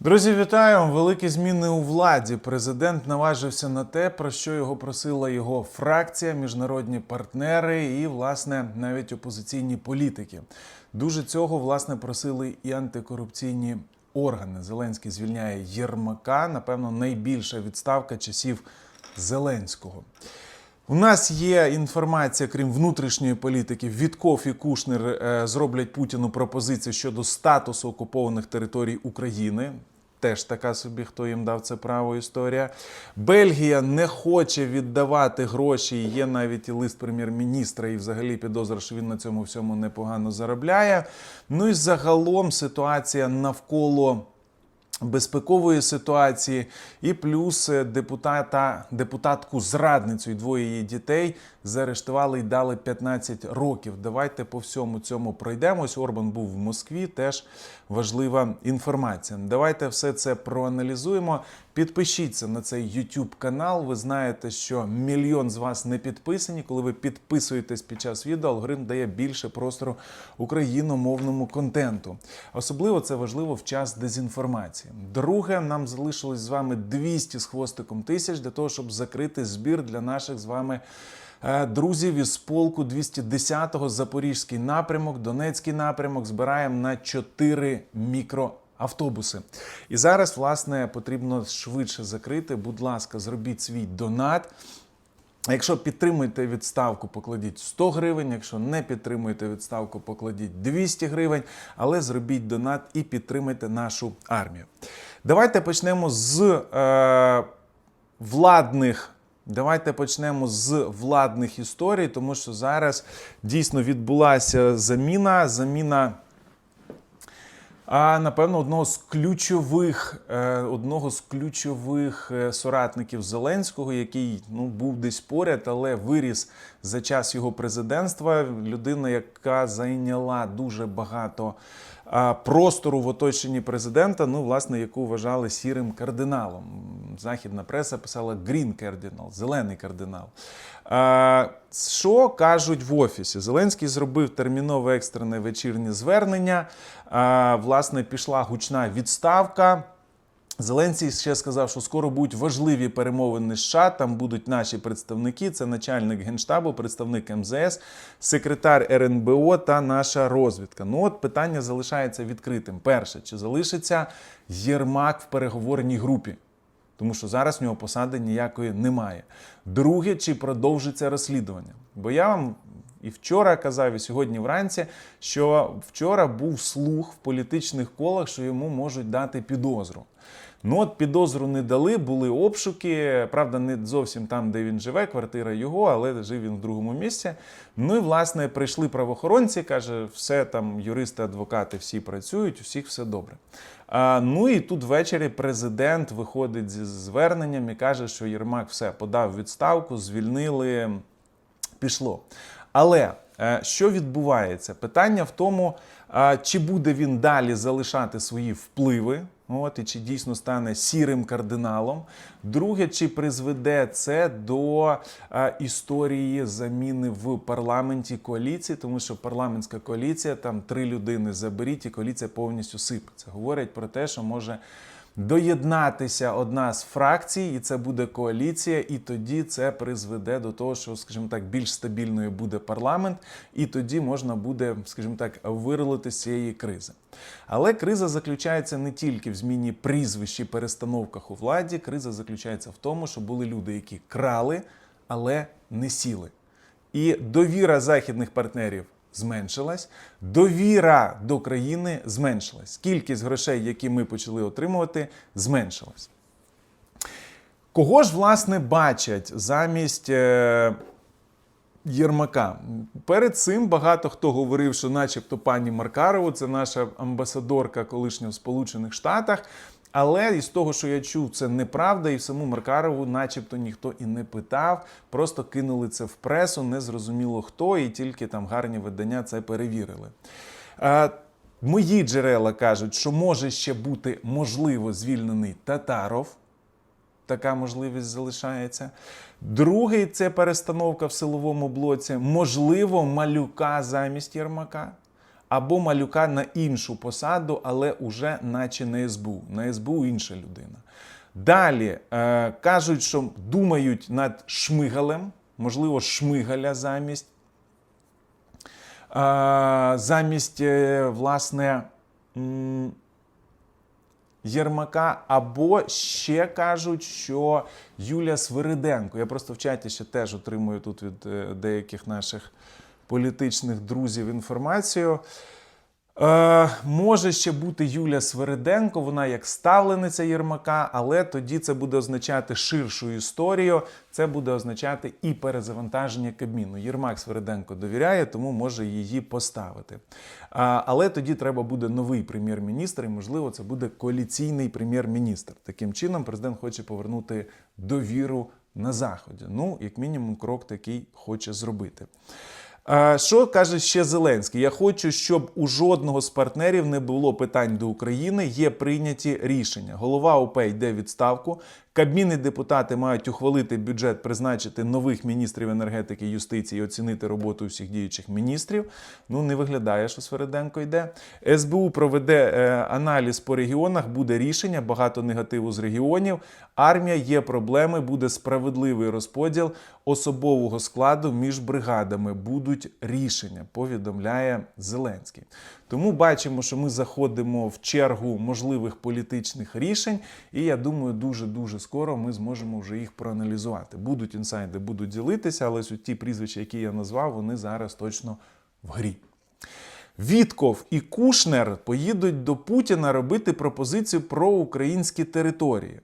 Друзі, вітаю! Великі зміни у владі. Президент наважився на те, про що його просила його фракція, міжнародні партнери і, власне, навіть опозиційні політики. Дуже цього власне просили і антикорупційні органи. Зеленський звільняє Єрмака. Напевно, найбільша відставка часів Зеленського. У нас є інформація, крім внутрішньої політики, Вітков і Кушнер е, зроблять Путіну пропозицію щодо статусу окупованих територій України. Теж така собі, хто їм дав це право історія. Бельгія не хоче віддавати гроші. Є навіть і лист прем'єр-міністра, і взагалі підозра, що він на цьому всьому непогано заробляє. Ну і загалом ситуація навколо безпекової ситуації, і плюс е, депутата, депутатку зрадницю і двоє її дітей заарештували і дали 15 років. Давайте по всьому цьому пройдемось. Орбан був в Москві. Теж важлива інформація. Давайте все це проаналізуємо. Підпишіться на цей YouTube канал. Ви знаєте, що мільйон з вас не підписані. Коли ви підписуєтесь під час відео, алгоритм дає більше простору україномовному контенту. Особливо це важливо в час дезінформації. Друге, нам залишилось з вами 200 з хвостиком тисяч для того, щоб закрити збір для наших з вами. Е, Друзів із полку 210-го Запорізький напрямок, Донецький напрямок збираємо на 4 мікроавтобуси. І зараз, власне, потрібно швидше закрити. Будь ласка, зробіть свій донат. Якщо підтримуєте відставку, покладіть 100 гривень. Якщо не підтримуєте відставку, покладіть 200 гривень. Але зробіть донат і підтримайте нашу армію. Давайте почнемо з е, владних. Давайте почнемо з владних історій, тому що зараз дійсно відбулася заміна. Заміна напевно одного з ключових е, одного з ключових е, соратників Зеленського, який ну був десь поряд, але виріс за час його президентства. Людина, яка зайняла дуже багато простору в оточенні президента, ну власне, яку вважали сірим кардиналом. Західна преса писала Green кардинал, зелений кардинал. Що кажуть в офісі? Зеленський зробив термінове екстрене вечірнє звернення. Власне, пішла гучна відставка. Зеленський ще сказав, що скоро будуть важливі перемовини з США. Там будуть наші представники. Це начальник генштабу, представник МЗС, секретар РНБО та наша розвідка. Ну от питання залишається відкритим. Перше, чи залишиться Єрмак в переговорній групі? Тому що зараз в нього посади ніякої немає. Друге, чи продовжиться розслідування? Бо я вам і вчора казав, і сьогодні вранці, що вчора був слух в політичних колах, що йому можуть дати підозру. Ну от підозру не дали, були обшуки. Правда, не зовсім там, де він живе, квартира його, але жив він в другому місці. Ну і власне прийшли правоохоронці, каже, все там юристи, адвокати всі працюють, у всіх все добре. А, ну і тут ввечері президент виходить зі зверненням і каже, що Єрмак все подав відставку, звільнили, пішло. Але е, що відбувається? Питання в тому, чи буде він далі залишати свої впливи. От, і чи дійсно стане сірим кардиналом. Друге, чи призведе це до а, історії заміни в парламенті коаліції, тому що парламентська коаліція там три людини заберіть, і коаліція повністю сипеться. Говорять про те, що може доєднатися одна з фракцій, і це буде коаліція, і тоді це призведе до того, що, скажімо так, більш стабільною буде парламент, і тоді можна буде, скажімо так, виролити з цієї кризи. Але криза заключається не тільки в зміні прізвищ і перестановках у владі. Криза заключається в тому, що були люди, які крали, але не сіли. І довіра західних партнерів зменшилась, довіра до країни зменшилась. Кількість грошей, які ми почали отримувати, зменшилась. Кого ж, власне, бачать замість е, Єрмака? Перед цим багато хто говорив, що, начебто, пані Маркарову, це наша амбасадорка колишня в Сполучених Штатах. Але із того, що я чув, це неправда, і саму Маркарову, начебто, ніхто і не питав. Просто кинули це в пресу, не зрозуміло хто, і тільки там гарні видання це перевірили. Е, Мої джерела кажуть, що може ще бути можливо звільнений Татаров. Така можливість залишається. Другий це перестановка в силовому блоці. Можливо, малюка замість Єрмака. Або малюка на іншу посаду, але уже наче на СБУ. На СБУ інша людина. Далі е, кажуть, що думають над Шмигалем, можливо, Шмигаля замість. Е, замість, е, власне, Єрмака, або ще кажуть, що Юлія Свириденко. Я просто в чаті ще теж отримую тут від е, деяких наших політичних друзів інформацію. Е, може ще бути Юля Свериденко, вона як ставлениця Єрмака, але тоді це буде означати ширшу історію. Це буде означати і перезавантаження Кабміну. Єрмак Свериденко довіряє, тому може її поставити. А, але тоді треба буде новий прем'єр-міністр, і можливо, це буде коаліційний прем'єр-міністр. Таким чином, президент хоче повернути довіру на заході. Ну, як мінімум, крок такий хоче зробити. Що каже ще Зеленський? Я хочу, щоб у жодного з партнерів не було питань до України. Є прийняті рішення. Голова ОП йде відставку. Кабмін і депутати мають ухвалити бюджет, призначити нових міністрів енергетики юстиції, і оцінити роботу всіх діючих міністрів. Ну не виглядає, що Свериденко йде. СБУ проведе е, аналіз по регіонах. Буде рішення, багато негативу з регіонів. Армія є проблеми, буде справедливий розподіл особового складу між бригадами. Будуть рішення, повідомляє Зеленський. Тому бачимо, що ми заходимо в чергу можливих політичних рішень, і я думаю, дуже дуже скоро ми зможемо вже їх проаналізувати. Будуть інсайди, будуть ділитися, але ті прізвища, які я назвав, вони зараз точно в грі. Вітков і Кушнер поїдуть до Путіна робити пропозицію про українські території.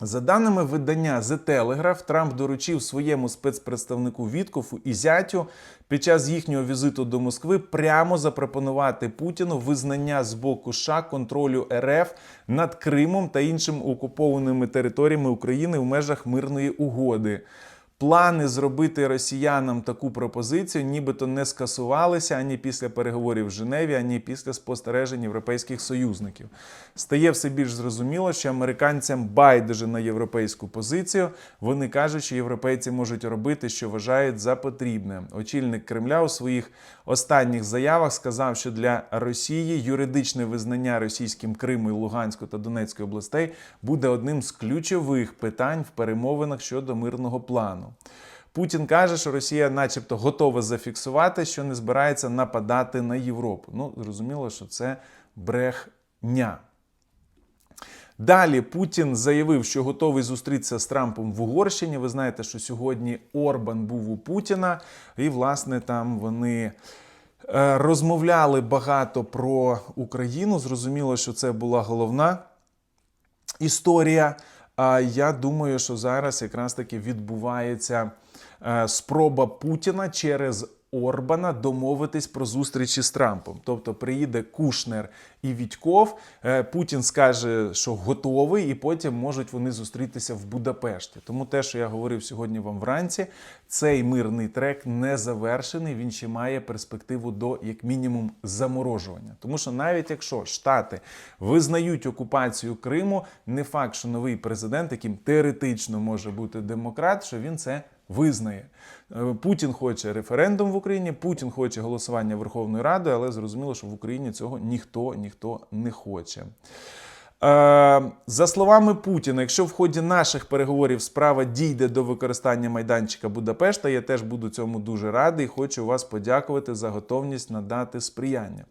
За даними видання The Telegraph, Трамп доручив своєму спецпредставнику Віткову і зятю під час їхнього візиту до Москви прямо запропонувати Путіну визнання з боку США контролю РФ над Кримом та іншими окупованими територіями України в межах мирної угоди. Плани зробити росіянам таку пропозицію нібито не скасувалися ані після переговорів в Женеві, ані після спостережень європейських союзників. Стає все більш зрозуміло, що американцям байдуже на європейську позицію. Вони кажуть, що європейці можуть робити, що вважають за потрібне. Очільник Кремля у своїх останніх заявах сказав, що для Росії юридичне визнання російським Криму, і Луганську та Донецької областей буде одним з ключових питань в перемовинах щодо мирного плану. Путін каже, що Росія, начебто, готова зафіксувати, що не збирається нападати на Європу. Ну, зрозуміло, що це брехня. Далі Путін заявив, що готовий зустрітися з Трампом в Угорщині. Ви знаєте, що сьогодні Орбан був у Путіна, і, власне, там вони е, розмовляли багато про Україну. Зрозуміло, що це була головна історія. Я думаю, що зараз якраз таки відбувається е, спроба Путіна через Орбана домовитись про зустрічі з Трампом. Тобто приїде Кушнер і Вітьков. е, Путін скаже, що готовий, і потім можуть вони зустрітися в Будапешті. Тому те, що я говорив сьогодні вам вранці, цей мирний трек не завершений. Він ще має перспективу до як мінімум заморожування. Тому що навіть якщо Штати визнають окупацію Криму, не факт, що новий президент, яким теоретично може бути демократ, що він це визнає. Е, Путін хоче референдум в Україні, Путін хоче голосування Верховної Ради, але зрозуміло, що в Україні цього ніхто ніхто не хоче. Е, За словами Путіна, якщо в ході наших переговорів справа дійде до використання майданчика Будапешта, я теж буду цьому дуже радий хочу вас подякувати за готовність надати сприяння.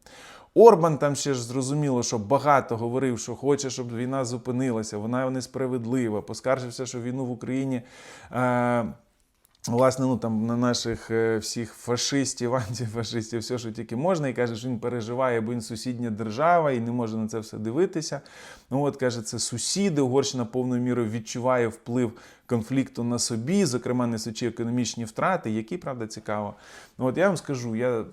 Орбан там ще ж зрозуміло, що багато говорив, що хоче, щоб війна зупинилася, вона несправедлива. Поскаржився, що війну в Україні. Е, Власне, ну там на наших е, всіх фашистів, антифашистів, все, що тільки можна, і каже, що він переживає, бо він сусідня держава і не може на це все дивитися. Ну от каже, це сусіди. Угорщина повною мірою відчуває вплив конфлікту на собі, зокрема несучи економічні втрати, які правда цікаво. Ну от я вам скажу, я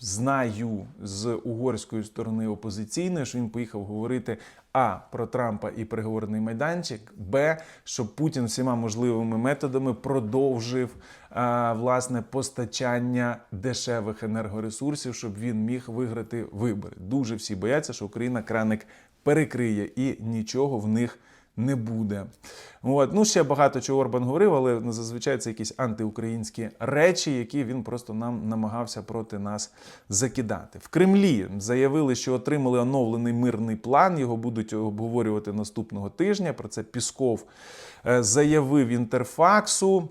знаю з угорської сторони опозиційної, що він поїхав говорити а про Трампа і переговорний майданчик, б, що Путін всіма можливими методами продовжив а, власне постачання дешевих енергоресурсів, щоб він міг виграти вибори. Дуже всі бояться, що Україна краник перекриє і нічого в них не буде. От. Ну, ще багато чого Орбан говорив, але ну, зазвичай це якісь антиукраїнські речі, які він просто нам намагався проти нас закидати. В Кремлі заявили, що отримали оновлений мирний план. Його будуть обговорювати наступного тижня. Про це Пісков е, заявив інтерфаксу.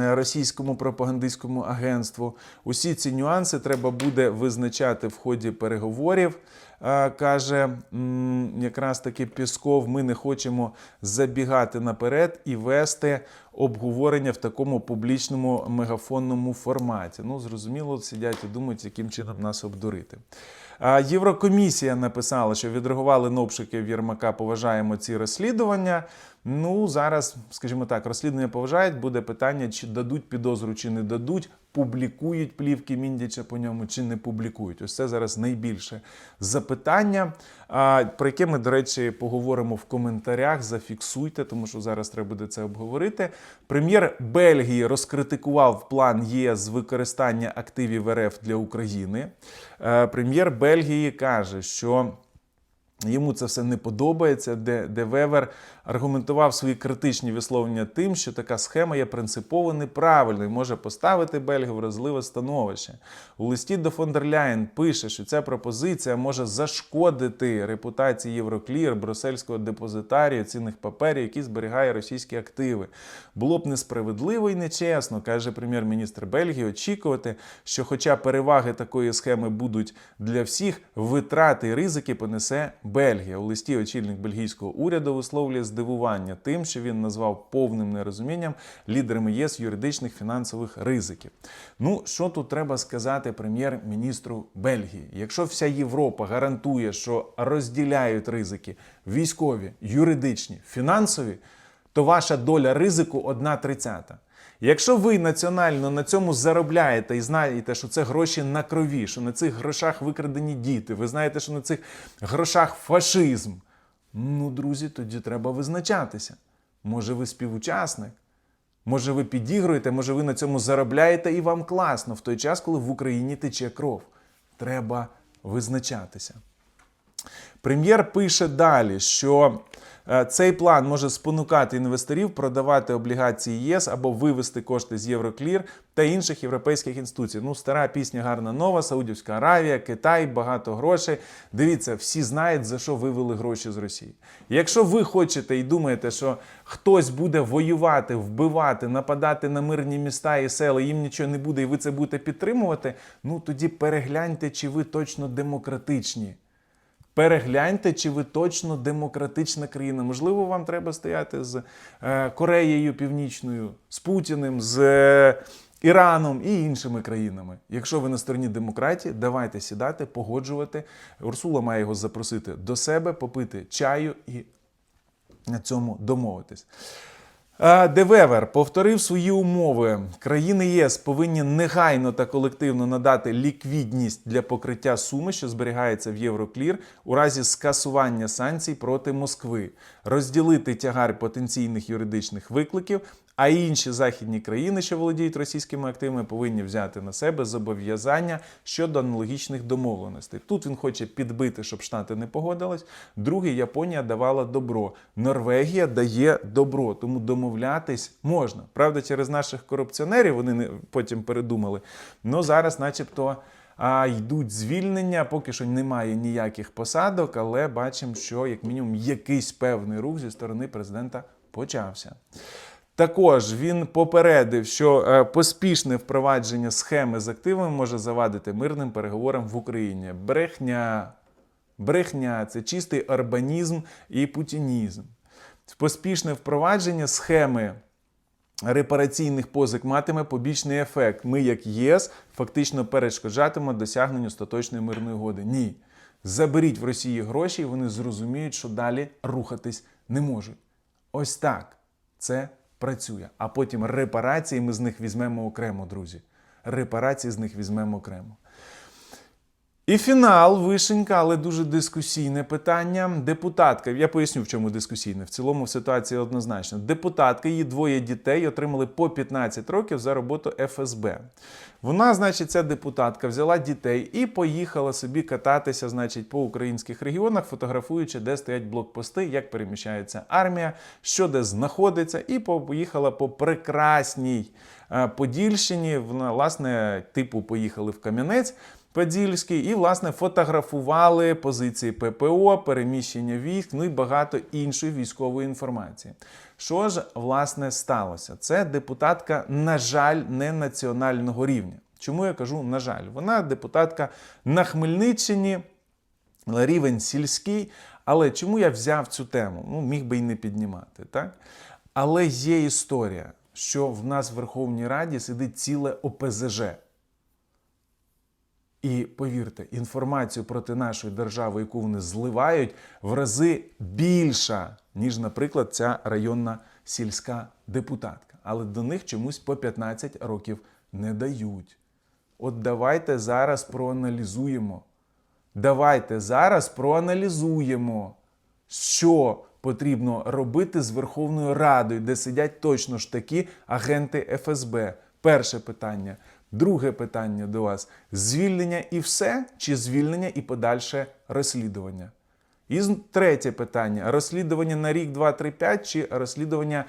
Е, Російському пропагандистському агентству усі ці нюанси треба буде визначати в ході переговорів. е, Каже якраз таки Пісков, ми не хочемо забігати наперед і вести обговорення в такому публічному мегафонному форматі. Ну, зрозуміло, сидять і думають, яким чином нас обдурити. Єврокомісія написала, що відреагували обшуки Єрмака, поважаємо ці розслідування. Ну, зараз, скажімо так, розслідування поважають, буде питання, чи дадуть підозру, чи не дадуть, публікують плівки Міндіча по ньому, чи не публікують. Ось це зараз найбільше запитання, про яке ми, до речі, поговоримо в коментарях. Зафіксуйте, тому що зараз треба буде це обговорити. Прем'єр Бельгії розкритикував план ЄС з використання активів РФ для України. Е, Прем'єр Бельгії каже, що. Йому це все не подобається, де, де Вевер аргументував свої критичні висловлення тим, що така схема є принципово неправильною, і може поставити Бельгію в розливе становище. У листі до фон пише, що ця пропозиція може зашкодити репутації Євроклір, брюссельського депозитарію цінних паперів, які зберігає російські активи. Було б несправедливо і нечесно, каже прем'єр-міністр Бельгії, очікувати, що, хоча переваги такої схеми будуть для всіх, витрати і ризики понесе Бельгія. У листі очільник бельгійського уряду висловлює здивування тим, що він назвав повним нерозумінням лідерами ЄС юридичних фінансових ризиків. Ну, що тут треба сказати прем'єр-міністру Бельгії? Якщо вся Європа гарантує, що розділяють ризики військові, юридичні, фінансові, то ваша доля ризику одна тридцята. Якщо ви національно на цьому заробляєте і знаєте, що це гроші на крові, що на цих грошах викрадені діти, ви знаєте, що на цих грошах фашизм. Ну, друзі, тоді треба визначатися. Може, ви співучасник? Може, ви підігруєте, може, ви на цьому заробляєте і вам класно в той час, коли в Україні тече кров. Треба визначатися. Прем'єр пише далі, що е, цей план може спонукати інвесторів продавати облігації ЄС або вивести кошти з Євроклір та інших європейських інституцій. Ну, стара пісня гарна нова, Саудівська Аравія, Китай, багато грошей. Дивіться, всі знають, за що вивели гроші з Росії. Якщо ви хочете і думаєте, що хтось буде воювати, вбивати, нападати на мирні міста і села, їм нічого не буде, і ви це будете підтримувати, ну тоді перегляньте, чи ви точно демократичні. Перегляньте, чи ви точно демократична країна. Можливо, вам треба стояти з е, Кореєю Північною, з Путіним, з е, Іраном і іншими країнами. Якщо ви на стороні демократії, давайте сідати, погоджувати. Урсула має його запросити до себе, попити чаю і на цьому домовитись. Девевер повторив свої умови. Країни ЄС повинні негайно та колективно надати ліквідність для покриття суми, що зберігається в Євроклір, у разі скасування санкцій проти Москви, розділити тягар потенційних юридичних викликів. А інші західні країни, що володіють російськими активами, повинні взяти на себе зобов'язання щодо аналогічних домовленостей. Тут він хоче підбити, щоб Штати не погодились. Другий Японія давала добро. Норвегія дає добро, тому домовлятись можна. Правда, через наших корупціонерів вони не потім передумали. Ну зараз, начебто. А йдуть звільнення, поки що немає ніяких посадок, але бачимо, що як мінімум якийсь певний рух зі сторони президента почався. Також він попередив, що е, поспішне впровадження схеми з активами може завадити мирним переговорам в Україні. Брехня, брехня це чистий урбанізм і путінізм. Поспішне впровадження схеми репараційних позик матиме побічний ефект. Ми, як ЄС, фактично перешкоджатимемо досягненню остаточної мирної угоди. Ні. Заберіть в Росії гроші, і вони зрозуміють, що далі рухатись не можуть. Ось так це працює. А потім репарації ми з них візьмемо окремо, друзі. Репарації з них візьмемо окремо. І фінал, вишенька, але дуже дискусійне питання. Депутатка, я поясню, в чому дискусійне. В цілому ситуація однозначна. Депутатка, її двоє дітей отримали по 15 років за роботу ФСБ. Вона, значить, ця депутатка взяла дітей і поїхала собі кататися, значить, по українських регіонах, фотографуючи, де стоять блокпости, як переміщається армія, що де знаходиться, і поїхала по прекрасній е, Подільщині. Вона, власне, типу, поїхали в Кам'янець. Подільський і, власне, фотографували позиції ППО, переміщення військ, ну і багато іншої військової інформації. Що ж, власне, сталося? Це депутатка, на жаль, не національного рівня. Чому я кажу на жаль? Вона депутатка на Хмельниччині, рівень сільський. Але чому я взяв цю тему? Ну, міг би і не піднімати, так? Але є історія, що в нас в Верховній Раді сидить ціле ОПЗЖ. І повірте, інформацію проти нашої держави, яку вони зливають, в рази більша, ніж, наприклад, ця районна сільська депутатка. Але до них чомусь по 15 років не дають. От давайте зараз проаналізуємо. Давайте зараз проаналізуємо, що потрібно робити з Верховною Радою, де сидять точно ж такі агенти ФСБ. Перше питання. Друге питання до вас: звільнення і все, чи звільнення і подальше розслідування? І третє питання: розслідування на рік, два, три, п'ять, чи розслідування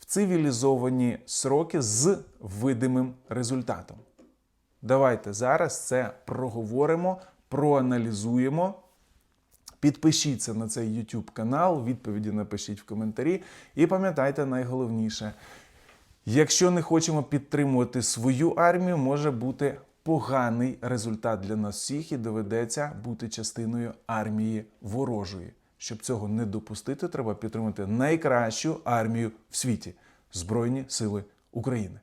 в цивілізовані сроки з видимим результатом. Давайте зараз це проговоримо, проаналізуємо. Підпишіться на цей YouTube канал, відповіді напишіть в коментарі. І пам'ятайте найголовніше: якщо не хочемо підтримувати свою армію, може бути поганий результат для нас всіх і доведеться бути частиною армії ворожої. Щоб цього не допустити, треба підтримати найкращу армію в світі Збройні Сили України.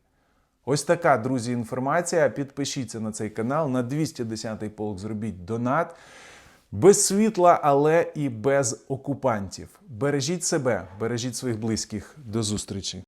Ось така, друзі, інформація. Підпишіться на цей канал. На 210-й полк зробіть донат. Без світла, але і без окупантів. Бережіть себе, бережіть своїх близьких. До зустрічі!